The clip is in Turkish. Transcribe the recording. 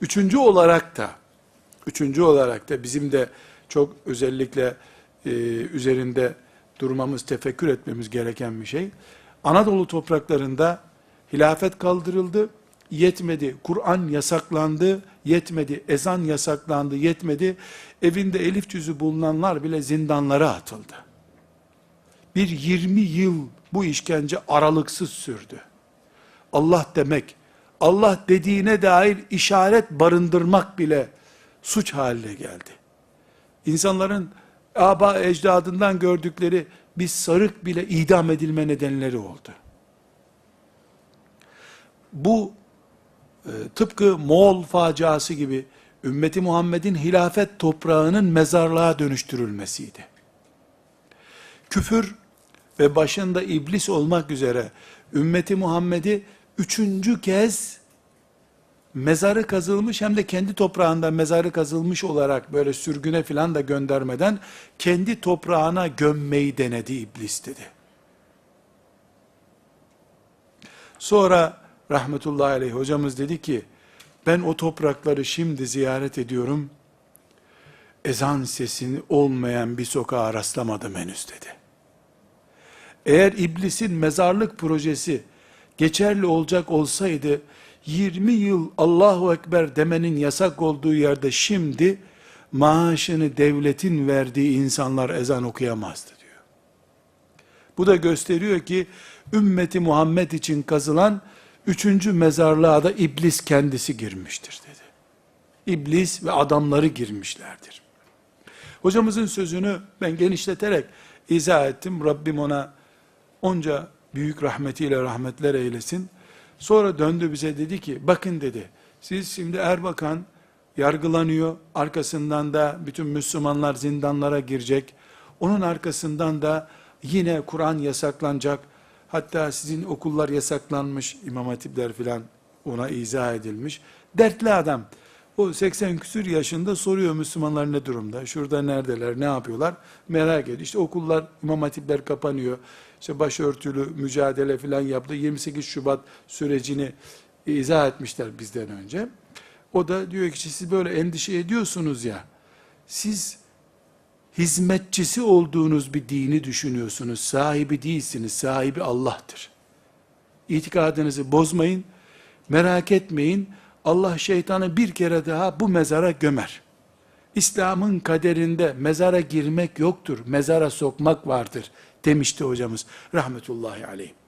Üçüncü olarak da, üçüncü olarak da bizim de çok özellikle e, üzerinde durmamız, tefekkür etmemiz gereken bir şey. Anadolu topraklarında hilafet kaldırıldı, yetmedi. Kur'an yasaklandı, yetmedi. Ezan yasaklandı, yetmedi. Evinde elif cüzü bulunanlar bile zindanlara atıldı. Bir 20 yıl bu işkence aralıksız sürdü. Allah demek, Allah dediğine dair işaret barındırmak bile suç haline geldi. İnsanların aba ecdadından gördükleri bir sarık bile idam edilme nedenleri oldu. Bu e, tıpkı Moğol faciası gibi ümmeti Muhammed'in hilafet toprağının mezarlığa dönüştürülmesiydi. Küfür ve başında iblis olmak üzere ümmeti Muhammed'i üçüncü kez mezarı kazılmış hem de kendi toprağında mezarı kazılmış olarak böyle sürgüne filan da göndermeden kendi toprağına gömmeyi denedi iblis dedi. Sonra rahmetullahi aleyh hocamız dedi ki ben o toprakları şimdi ziyaret ediyorum. Ezan sesini olmayan bir sokağa rastlamadım henüz dedi. Eğer iblisin mezarlık projesi geçerli olacak olsaydı 20 yıl Allahu Ekber demenin yasak olduğu yerde şimdi maaşını devletin verdiği insanlar ezan okuyamazdı diyor. Bu da gösteriyor ki ümmeti Muhammed için kazılan üçüncü mezarlığa da iblis kendisi girmiştir dedi. İblis ve adamları girmişlerdir. Hocamızın sözünü ben genişleterek izah ettim. Rabbim ona onca büyük rahmetiyle rahmetler eylesin. Sonra döndü bize dedi ki, bakın dedi, siz şimdi Erbakan yargılanıyor, arkasından da bütün Müslümanlar zindanlara girecek, onun arkasından da yine Kur'an yasaklanacak, hatta sizin okullar yasaklanmış, İmam Hatipler filan ona izah edilmiş. Dertli adam, o 80 küsür yaşında soruyor Müslümanlar ne durumda, şurada neredeler, ne yapıyorlar, merak ediyor. İşte okullar, İmam Hatipler kapanıyor, işte başörtülü mücadele filan yaptı. 28 Şubat sürecini izah etmişler bizden önce. O da diyor ki siz böyle endişe ediyorsunuz ya, siz hizmetçisi olduğunuz bir dini düşünüyorsunuz. Sahibi değilsiniz, sahibi Allah'tır. İtikadınızı bozmayın, merak etmeyin. Allah şeytanı bir kere daha bu mezara gömer. İslam'ın kaderinde mezara girmek yoktur, mezara sokmak vardır demişti hocamız rahmetullahi aleyh.